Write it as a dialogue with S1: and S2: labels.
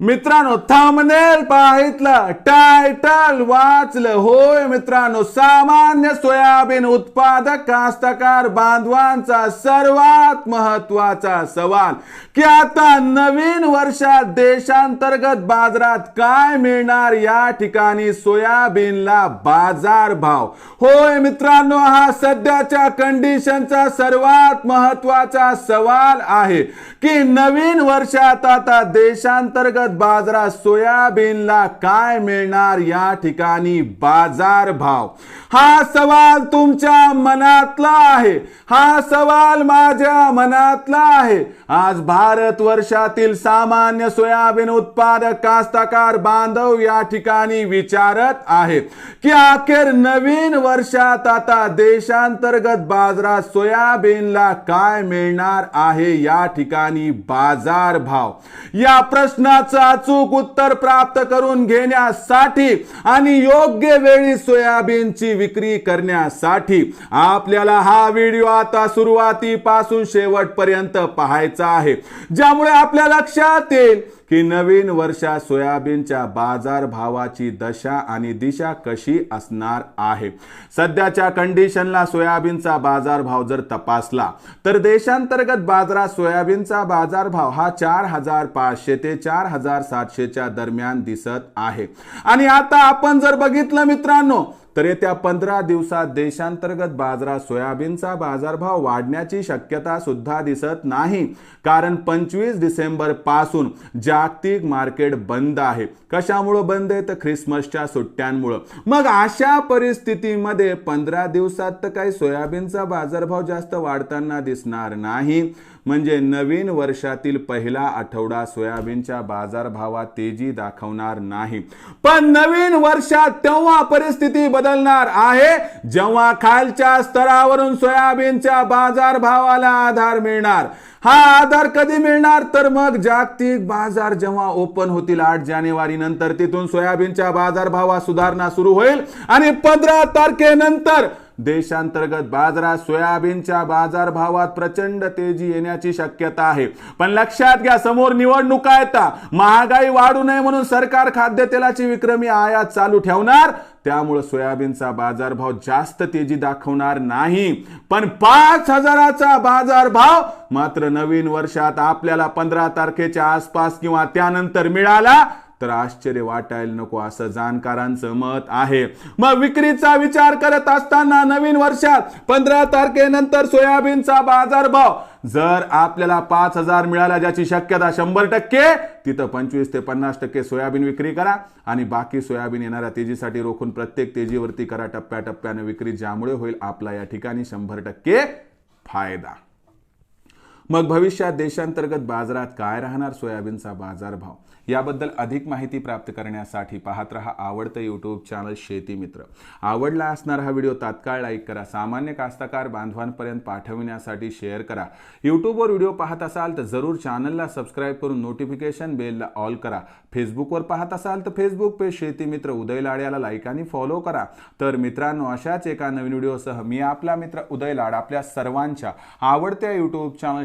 S1: मित्रांनो थांबनेल पाहितलं टायटल वाचलं. होय मित्रांनो सामान्य सोयाबीन उत्पादक कास्तकार बांधवांचा सर्वात महत्त्वाचा सवाल की आता नवीन वर्षात देशांतर्गत बाजारात काय मिळणार? या ठिकाणी सोयाबीनला बाजार भाव. होय मित्रांनो हा सध्याच्या कंडिशनचा सर्वात महत्त्वाचा सवाल आहे की नवीन वर्षात आता देशांतर्गत बाजारात सोयाबीनला काय मिळणार या ठिकाणी बाजार भाव? हा सवाल तुमच्या मनातला आहे. हा सवाल माझ्या मनातला आहे. आज भारत वर्षातील सामान्य सोयाबीन उत्पादक कास्तकार बांधव या ठिकाणी विचारत आहेत की अखेर नवीन वर्षात आता देशांतर्गत बाजारात सोयाबीनला काय मिळणार आहे या ठिकाणी बाजार भाव? या प्रश्नाचं अचूक उत्तर प्राप्त करून घेण्यासाठी आणि योग्य वेळी सोयाबीनची विक्री करण्यासाठी आपल्याला हा व्हिडिओ आता सुरुवातीपासून शेवटपर्यंत पाहायचा आहे. ज्यामुळे आपल्या लक्षात येईल की नवीन वर्षात सोयाबीनच्या बाजार भावाची दशा आणि दिशा कशी असणार आहे? सध्याच्या कंडिशनला सोयाबीनचा बाजार भाव जर तपासला तर देशांतर्गत बाजारात सोयाबीनचा बाजार भाव हा चार हजार पाचशे ते चार हजार सातशेच्या दरम्यान दिसत आहे. आणि आता आपण जर बघितलं मित्रांनो तर येत्या पंधरा दिवसात देशांतर्गत बाजारात सोयाबीनचा बाजारभाव वाढण्याची शक्यता सुद्धा दिसत नाही. कारण पंचवीस डिसेंबरपासून जागतिक मार्केट बंद आहे. कशामुळं बंद आहे? तर ख्रिसमसच्या सुट्ट्यांमुळं. मग अशा परिस्थितीमध्ये पंधरा दिवसात तर काही सोयाबीनचा बाजारभाव जास्त वाढताना दिसणार नाही. म्हणजे नवीन वर्षातील पहिला आठवडा सोयाबीनच्या बाजारभावात तेजी दाखवणार नाही. पण नवीन वर्षात तेव्हा परिस्थिती बदलणार आहे. जेव्हा खालच्या स्तरावरून सोयाबीनच्या बाजारभावाला आधार मिळणार. हा आधार कधी मिळणार? तर मग जागतिक बाजार जेव्हा ओपन होतील आठ जानेवारी नंतर तिथून सोयाबीनच्या बाजारभावात सुधारणा सुरू होईल. आणि पंधरा तारखेनंतर देशांतर्गत बाजारात सोयाबीनच्या बाजारभावात प्रचंड तेजी येण्याची शक्यता आहे. पण लक्षात घ्या समोर निवडणुका येतात महागाई वाढू नये म्हणून सरकार खाद्यतेलाची विक्रमी आयात चालू ठेवणार. त्यामुळे सोयाबीनचा बाजारभाव जास्त तेजी दाखवणार नाही. पण पाच हजाराचा बाजारभाव मात्र नवीन वर्षात आपल्याला पंधरा तारखेच्या आसपास किंवा त्यानंतर मिळाला तर आश्चर्य वाटायला नको असं जाणकारांचं मत आहे. मग विक्रीचा विचार करत असताना नवीन वर्षात पंधरा तारखेनंतर सोयाबीनचा बाजारभाव जर आपल्याला पाच हजार मिळाला ज्याची शक्यता शंभर टक्के तिथं पंचवीस ते पन्नास टक्के सोयाबीन विक्री करा आणि बाकी सोयाबीन येणाऱ्या तेजीसाठी रोखून प्रत्येक तेजीवरती करा टप्प्याटप्प्याने विक्री ज्यामुळे होईल आपला या ठिकाणी शंभर टक्के फायदा. मग भविष्यात देशांतर्गत बाजारात काय राहणार सोयाबीनचा बाजारभाव? याबद्दल अधिक माहिती प्राप्त करण्यासाठी पाहत रहा आवडतं यूट्यूब चॅनल शेती मित्र. आवडला असणारा हा व्हिडिओ तात्काळ लाईक करा. सामान्य कास्तकार बांधवांपर्यंत पाठविण्यासाठी शेअर करा. यूट्यूबवर व्हिडिओ पाहत असाल तर जरूर चॅनलला सबस्क्राईब करून नोटिफिकेशन बेलला ऑल करा. फेसबुकवर पाहत असाल तर फेसबुक पेज शेती मित्र उदय लाड्याला लाईक आणि फॉलो करा. तर मित्रांनो अशाच एका नवीन व्हिडिओसह मी आपला मित्र उदय लाड आपल्या सर्वांच्या आवडत्या यूट्यूब चॅनल